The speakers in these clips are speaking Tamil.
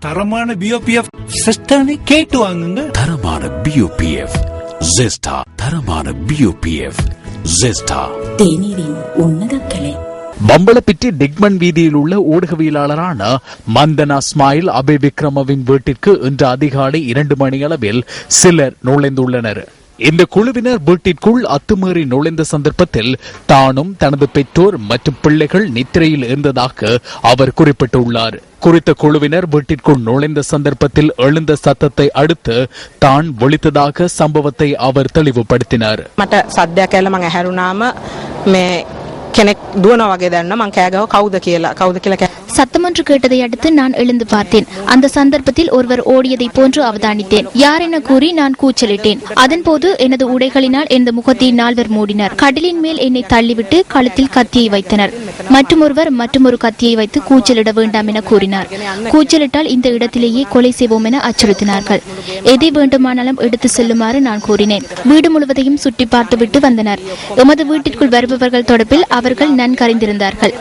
தரமான பிஓபிஎஃப் சிஸ்டர்னு கேட்டு வாங்குங்க. தரமான பியூபிஎஃப் ஜெஸ்டா தரமான பியூபிஎஃப் ஜெஸ்டா தேநீரின் உன்னத கிளை. பம்பளப்பிட்டி டிக்மன் வீதியில் உள்ள ஊடகவியலாளரான மந்தனா ஸ்மைல் அபே விக்ரமவின் வீட்டிற்கு இன்று அதிகாலை இரண்டு மணியளவில் சிலர் நுழைந்துள்ளனர். இந்த குழுவினர் வீட்டிற்குள் அத்துமீறி நுழைந்த சந்தர்ப்பத்தில் தானும் தனது பெற்றோர் மற்றும் பிள்ளைகள் நித்திரையில் இருந்ததாக அவர் குறிப்பிட்டுள்ளார் குறித்த குழுவினர் வீட்டிற்குள் நுழைந்த சந்தர்ப்பத்தில் எழுந்த சத்தத்தை அடுத்து தான் விழித்ததாக சம்பவத்தை அவர் தெளிவுபடுத்தினார் මට සද්‍යයක් ඇල්ල මං ඇහැරුණාම මේ කෙනෙක් දුවන වගේ දැන්න මං කෑගව කවුද කියලා කවුද කියලා කෑ சத்தமொன்று கேட்டதை அடுத்து நான் எழுந்து பார்த்தேன். அந்த சந்தர்ப்பத்தில் ஒருவர் ஓடியதை போன்று அவதானித்தேன். யார் என கூறி நான் கூச்சலிட்டேன். அதன்போது எனது உடைகளினால் எனது முகத்தை நால்வர் மூடினர். கடலின் மேல் என்னை தள்ளிவிட்டு கழுத்தில் கத்தியை வைத்தனர். மற்றொருவர் மற்றொரு கத்தியை வைத்து கூச்சலிட வேண்டாம் என கூறினார். கூச்சலிட்டால் இந்த இடத்திலேயே கொலை செய்வோம் என அச்சுறுத்தினார்கள். எதை வேண்டுமானாலும் எடுத்து செல்லுமாறு நான் கூறினேன். வீடு முழுவதையும் சுற்றி பார்த்துவிட்டு வந்தனர். எமது வீட்டிற்குள் வருபவர்கள் தொடர்பில் அவர்கள் நன்கறிந்திருந்தார்கள்.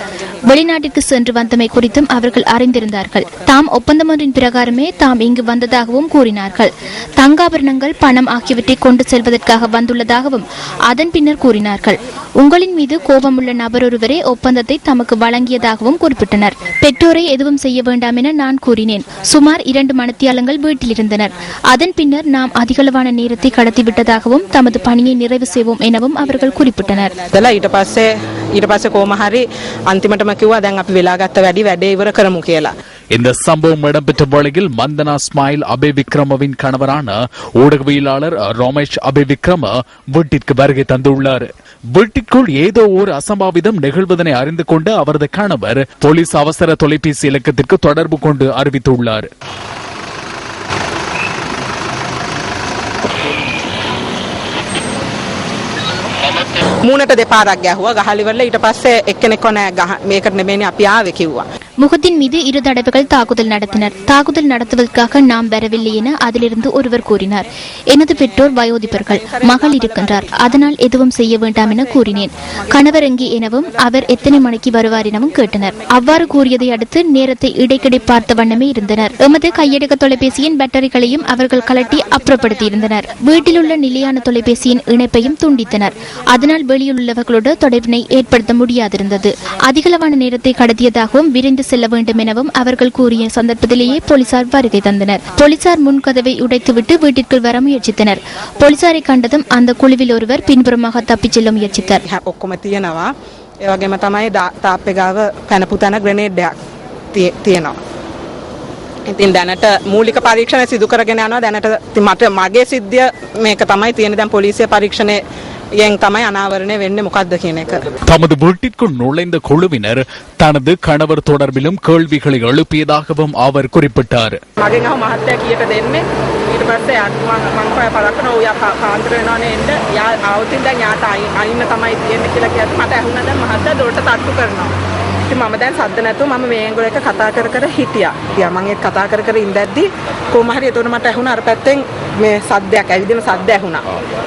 வெளிநாட்டிற்கு சென்று வந்தமை குறித்தும் அவர்கள் அறிந்திருந்தார்கள். தாம் ஒப்பந்தம் ஒன்றின் பிரகாரமே தாம் இங்கு வந்ததாகவும் கூறினார்கள். தங்காபரணங்கள் பணம் ஆகியவற்றை கொண்டு செல்வதற்காக வந்துள்ளதாகவும் அதன் பின்னர் கூறினார்கள். உங்களின் மீது கோபமுள்ள நபர் ஒருவரே ஒப்பந்தத்தை தமக்கு வழங்கியதாகவும் குறிப்பிட்டனர். பெற்றோரை எதுவும் செய்ய வேண்டாம் என நான் கூறினேன். சுமார் இரண்டு மணித்தியாலங்கள் வீட்டில் இருந்தனர் அதன் பின்னர் நாம் அதிகளவான நேரத்தை கடத்திவிட்டதாகவும் தமது பணியை நிறைவு செய்வோம் எனவும் அவர்கள் குறிப்பிட்டனர். ඊට පස්සේ ඊට පස්සේ කොහොම හරි අන්තිමටම කිව්වා දැන් අපි වෙලාගත්ත වැඩි වැඩේ ඉවර කරමු කියලා. இந்த சம்பவம் இடம்பெற்ற வேளையில் மந்தனா ஸ்மைல் அபே விக்ரமவின் கணவரான ஊடகவியலாளர் ரமேஷ் அபே விக்ரம வீட்டிற்கு வருகை தந்துள்ளார் வீட்டிற்குள் ஏதோ ஒரு அசம்பாவிதம் நிகழ்வதனை அறிந்து கொண்டு அவரது கணவர் போலீஸ் அவசர தொலைபேசி இலக்கத்திற்கு தொடர்பு கொண்டு அறிவித்துள்ளார் මූණට දෙපාරක් ගැහුවා ගහලිවල ඊට පස්සේ එක්කෙනෙක්ව නෑ ගහ මේකට නෙමෙයිනේ අපි ආවේ කිව්වා. முகத்தின் மீது இரு தடவைகள் தாக்குதல் நடத்தினர். தாக்குதல் நடத்துவதற்காக நாம் வரவில்லை என அதிலிருந்து ஒருவர் கூறினார். எனது பெற்றோர் வயோதிபர்கள் மகள் இருக்கின்றார். அதனால் எதுவும் செய்ய வேண்டாம் என கூறினேன். கணவர் எங்கே எனவும் அவர் எத்தனை மணிக்கு வருவார் எனவும் கேட்டனர். அவ்வாறு கூறியதை அடுத்து நேரத்தை இடைக்கிடை பார்த்த வண்ணமே இருந்தனர். எமது கையடக்க தொலைபேசியின் பேட்டரிகளையும் அவர்கள் கலட்டி அப்புறப்படுத்தியிருந்தனர். வீட்டில் உள்ள நிலையான தொலைபேசியின் இணைப்பையும் துண்டித்தனர். அதனால் வெளியில் உள்ளவர்களோடு தொடர்பினை ஏற்படுத்த முடியாதிருந்தது. அதிகளவான நேரத்தை கடத்தியதாகவும் விரைந்து செல்ல வேண்டும் எனவும் அவர்கள் கூறிய சந்தர்ப்பத்திலேயே போலீசார் வருகை தந்தனர் போலீசார் முன் கதவை உடைத்துவிட்டு வீட்டிற்குள் வர முயற்சித்தனர் போலீசாரை கண்டதும் அந்த குழுவில் ஒருவர் பின்புறமாக தப்பிச் செல்ல முயற்சித்தார் හැ- ඔක්කොම තියෙනවා. ඒ වගේම තමයි දා- තාප්පේ ගාව පැනපු තැන ග්‍රනේඩ්ඩයක් තිය- තියෙනවා. ඉතින් දැනට මූලික පරීක්ෂණ සිදු කරගෙන යනවා දැනට ඉතින් මට මගේ සිද්ධිය මේක තමයි තියෙන දැන් පොලිසිය පරීක්ෂණයෙන් තමයි අනාවරණය වෙන්නේ මොකක්ද කියන එක. தமது வீட்டிற்குள் நுழைந்த குழுவினர் தனது கணவர் தொடர்பிலும் கேள்விகளை எழுப்பியதாகவும் அவர் குறிப்பிட்டார் මගෙන් අහ මහත්තයා කියට දෙන්නේ ඊට පස්සේ මං මං පය පරක්කන ඔයා පාන්දර වෙනවනේ එන්න යා ආවතින් දැන් යාට අයි- අයින්න තමයි තියෙන්නේ කියලා කියද්දි මට ඇහුණා දැන් මහත්තයා දොරට තට්ටු කරනවා ඉතින් මම දැන් සද්ද නැතුව මම මේ ඇඟවල එක කතා කර කර හිටියා. ඉතින් මම ඒක කතා කර කර ඉඳද්දි කොහොම හරි එතකොට මට ඇහුණා අර පැත්තෙන් මේ සද්දයක් ඇවිදින සද්ද ඇහුණා.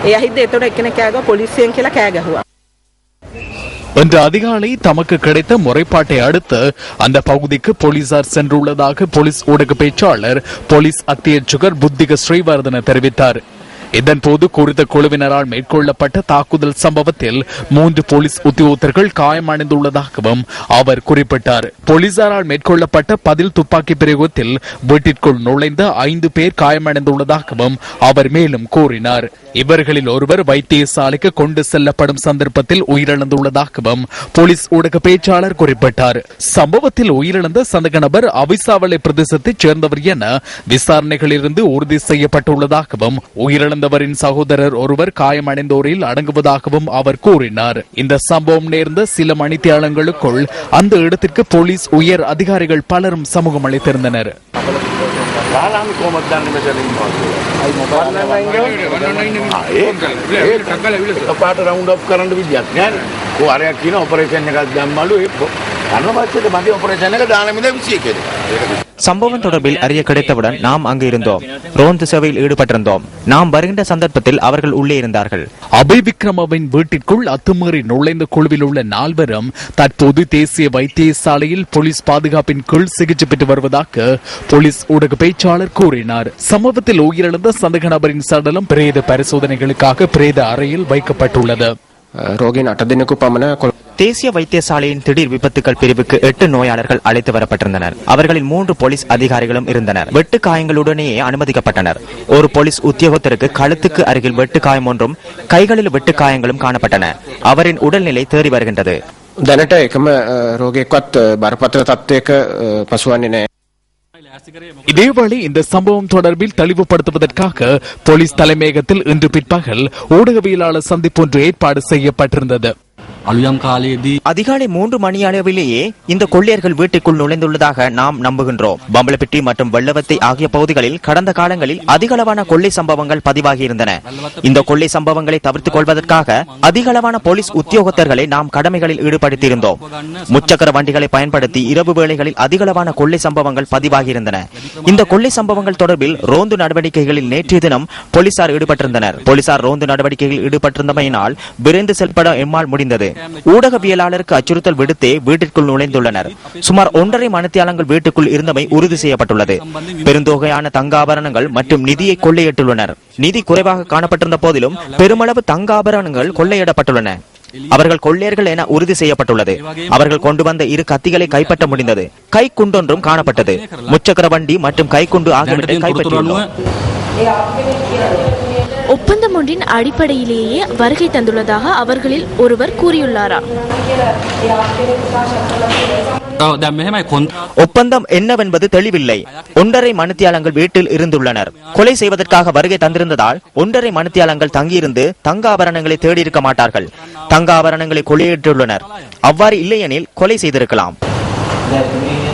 ඒ ඇහිද්දි එතකොට එක්කෙනෙක් කෑ ගහුවා පොලිසියෙන් කියලා කෑ ගැහුවා. இன்று அதிகாலை தமக்கு கிடைத்த முறைப்பாட்டை அடுத்து அந்த பகுதிக்கு போலீசார் சென்றுள்ளதாக போலீஸ் ஊடக பேச்சாளர் போலீஸ் அத்தியட்சகர் புத்திக ஸ்ரீவர்தன தெரிவித்தார் இதன்போது குறித்த குழுவினரால் மேற்கொள்ளப்பட்ட தாக்குதல் சம்பவத்தில் மூன்று போலீஸ் உத்தியோகத்தர்கள் காயமடைந்துள்ளதாகவும் அவர் குறிப்பிட்டார். போலீசாரால் மேற்கொள்ளப்பட்ட பதில் துப்பாக்கி பிரயோகத்தில் வீட்டிற்குள் நுழைந்த ஐந்து பேர் காயமடைந்துள்ளதாகவும் அவர் மேலும் கூறினார். இவர்களில் ஒருவர் வைத்தியசாலைக்கு கொண்டு செல்லப்படும் சந்தர்ப்பத்தில் உயிரிழந்துள்ளதாகவும் போலீஸ் ஊடக பேச்சாளர் குறிப்பிட்டார். சம்பவத்தில் உயிரிழந்த சந்தக நபர் அவிசாவளை பிரதேசத்தைச் சேர்ந்தவர் என விசாரணைகளிலிருந்து உறுதி செய்யப்பட்டுள்ளதாகவும் உயிரிழந்த உயிரிழந்தவரின் சகோதரர் ஒருவர் காயமடைந்தோரில் அடங்குவதாகவும் அவர் கூறினார் இந்த சம்பவம் நேர்ந்த சில மணித்தியாலங்களுக்குள் அந்த இடத்திற்கு போலீஸ் உயர் அதிகாரிகள் பலரும் சமூகம் அளித்திருந்தனர் යාලාම කොමත් දන්න මෙතන ඉන්නවා පාට රවුන්ඩ් අප් කරන්න විදියක් නෑ කො අරයක් කියන ඔපරේෂන් එකක් දැම්මලු ඒ කන්න පස්සට මගේ ඔපරේෂන් එක දානමිද විසිය කෙරේ சம்பவம் தொடர்பில் அறிய கிடைத்தவுடன் நாம் அங்கு இருந்தோம். ரோந்து சேவையில் ஈடுபட்டிருந்தோம். நாம் வருகின்ற சந்தர்ப்பத்தில் அவர்கள் உள்ளே இருந்தார்கள். அபய் விக்ரமாவின் வீட்டிற்குள் அத்துமீறி நுழைந்த குழுவில் உள்ள நால்வரும் தற்போது தேசிய வைத்தியசாலையில் போலீஸ் பாதுகாப்பின் கீழ் சிகிச்சை பெற்று வருவதாக போலீஸ் ஊடக பேச்சாளர் கூறினார். சம்பவத்தில் உயிரிழந்த சந்தக நபரின் சடலம் பிரேத பரிசோதனைகளுக்காக பிரேத அறையில் வைக்கப்பட்டுள்ளது. தேசிய வைத்தியசாலையின் திடீர் விபத்துக்கள் பிரிவுக்கு எட்டு நோயாளர்கள் அழைத்து வரப்பட்டிருந்தனர் அவர்களில் மூன்று போலீஸ் அதிகாரிகளும் இருந்தனர் வெட்டு காயங்களுடனேயே அனுமதிக்கப்பட்டனர் ஒரு போலீஸ் உத்தியோகத்தருக்கு கழுத்துக்கு அருகில் வெட்டு காயம் ஒன்றும் கைகளில் வெட்டு காயங்களும் காணப்பட்டன அவரின் உடல்நிலை தேறி வருகின்றது දැනට එකම අ, රෝගෙක්වත් අ, බරපතල තත්ත්වයක අ, පසුවන්නේ නෑ இதேவேளை இந்த சம்பவம் தொடர்பில் தெளிவுபடுத்துவதற்காக போலீஸ் தலைமையகத்தில் இன்று பிற்பகல் ஊடகவியலாளர் சந்திப்பு ஒன்று ஏற்பாடு செய்யப்பட்டிருந்தது அலுயாம் காலேதி அதிகாலை மூன்று மணி அளவிலேயே இந்த கொள்ளையர்கள் வீட்டுக்குள் நுழைந்துள்ளதாக நாம் நம்புகின்றோம். பம்பளப்பிட்டி மற்றும் வெள்ளவத்தை ஆகிய பகுதிகளில் கடந்த காலங்களில் அதிகளவான கொள்ளை சம்பவங்கள் பதிவாகியிருந்தன. இந்த கொள்ளை சம்பவங்களை தவிர்த்துக் கொள்வதற்காக அதிகளவான போலீஸ் உத்தியோகத்தர்களை நாம் கடமைகளில் ஈடுபடுத்தியிருந்தோம். முச்சக்கர வண்டிகளை பயன்படுத்தி இரவு வேளைகளில் அதிகளவான கொள்ளை சம்பவங்கள் பதிவாகியிருந்தன. இந்த கொள்ளை சம்பவங்கள் தொடர்பில் ரோந்து நடவடிக்கைகளில் நேற்றைய தினம் போலீசார் ஈடுபட்டிருந்தனர். போலீசார் ரோந்து நடவடிக்கைகளில் ஈடுபட்டிருந்தமையினால் விரைந்து செயல்பட எம்மால் முடிந்தது. ஊடகவியலாளருக்கு அச்சுறுத்தல் விடுத்தே வீட்டிற்குள் நுழைந்துள்ளனர். சுமார் ஒன்றரை மணித்தியாலங்கள் வீட்டுக்குள் இருந்தமை உறுதி செய்யப்பட்டுள்ளது. பெருந்தொகையான தங்க ஆபரணங்கள் மற்றும் நிதியை கொள்ளையிட்டுள்ளனர். நிதி குறைவாக காணப்பட்டிருந்த போதிலும் பெருமளவு தங்க ஆபரணங்கள் கொள்ளையிடப்பட்டுள்ளன. அவர்கள் கொள்ளையர்கள் என உறுதி செய்யப்பட்டுள்ளது. அவர்கள் கொண்டு வந்த இரு கத்திகளை கைப்பற்ற முடிந்தது. கை குண்டொன்றும் காணப்பட்டது. முச்சக்கர வண்டி மற்றும் கைக்குண்டு ஆகியவற்றை கைப்பற்றியுள்ளோம். ஒன்றின் அடிப்படையிலேயே வருகை தந்துள்ளதாக அவர்களில் ஒருவர் கூறியுள்ளாரா? ஒப்பந்தம் என்னவென்பது தெளிவில்லை. ஒன்றரை மணித்தியாலங்கள் வீட்டில் இருந்துள்ளனர். கொலை செய்வதற்காக வருகை தந்திருந்ததால் ஒன்றரை மணித்தியாலங்கள் தங்கியிருந்து தங்க ஆபரணங்களை தேடியிருக்க மாட்டார்கள். தங்க ஆபரணங்களை கொள்ளையிட்டுள்ளனர் அவ்வாறு இல்லையெனில் கொலை செய்திருக்கலாம்.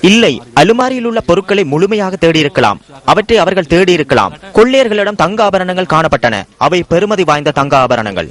இல்லை அலுமாரியில் உள்ள பொருட்களை முழுமையாக தேடியிருக்கலாம். அவற்றை அவர்கள் தேடியிருக்கலாம். கொள்ளையர்களிடம் தங்க ஆபரணங்கள் காணப்பட்டன. அவை பெருமதி வாய்ந்த தங்க ஆபரணங்கள்.